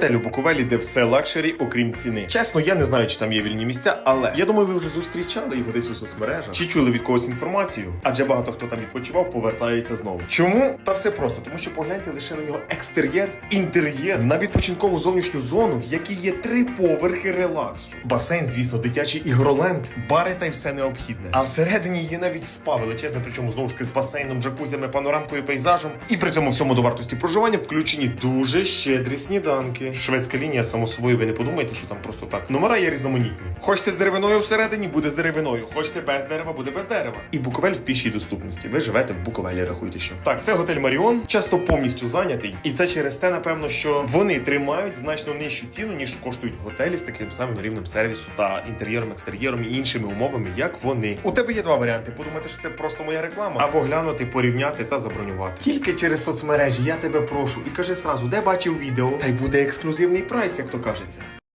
Готель у Буковелі, де все лакшері, окрім ціни. Чесно, я не знаю, чи там є вільні місця, але я думаю, ви вже зустрічали його десь у соцмережах. Чи чули від когось інформацію? Адже багато хто там відпочивав, повертається знову. Чому? Та все просто, тому що погляньте лише на нього екстер'єр, інтер'єр на відпочинкову зовнішню зону, в якій є три поверхи релаксу. Басейн, звісно, дитячий ігроленд, бари та й все необхідне. А всередині є навіть спа величезне, причому знову ж таки з басейном, джакузями, панорамкою, пейзажем. І при цьому всьому до вартості проживання включені дуже щедрі сніданки. Шведська лінія, само собою, ви не подумайте, що там просто так. Номера є різноманітні. Хочете з деревиною всередині, буде з деревиною. Хочете без дерева, буде без дерева. І Буковель в пішій доступності. Ви живете в Буковелі, рахуйте що. Так, це готель Маріон, часто повністю зайнятий. І це через те, напевно, що вони тримають значно нижчу ціну, ніж коштують готелі з таким самим рівнем сервісу та інтер'єром, екстер'єром і іншими умовами, як вони. У тебе є два варіанти: подумати, що це просто моя реклама, або глянути, порівняти та забронювати. Тільки через соцмережі я тебе прошу і кажи сразу, де бачив відео, та й буде ексклюзивний прайс, як то кажеться.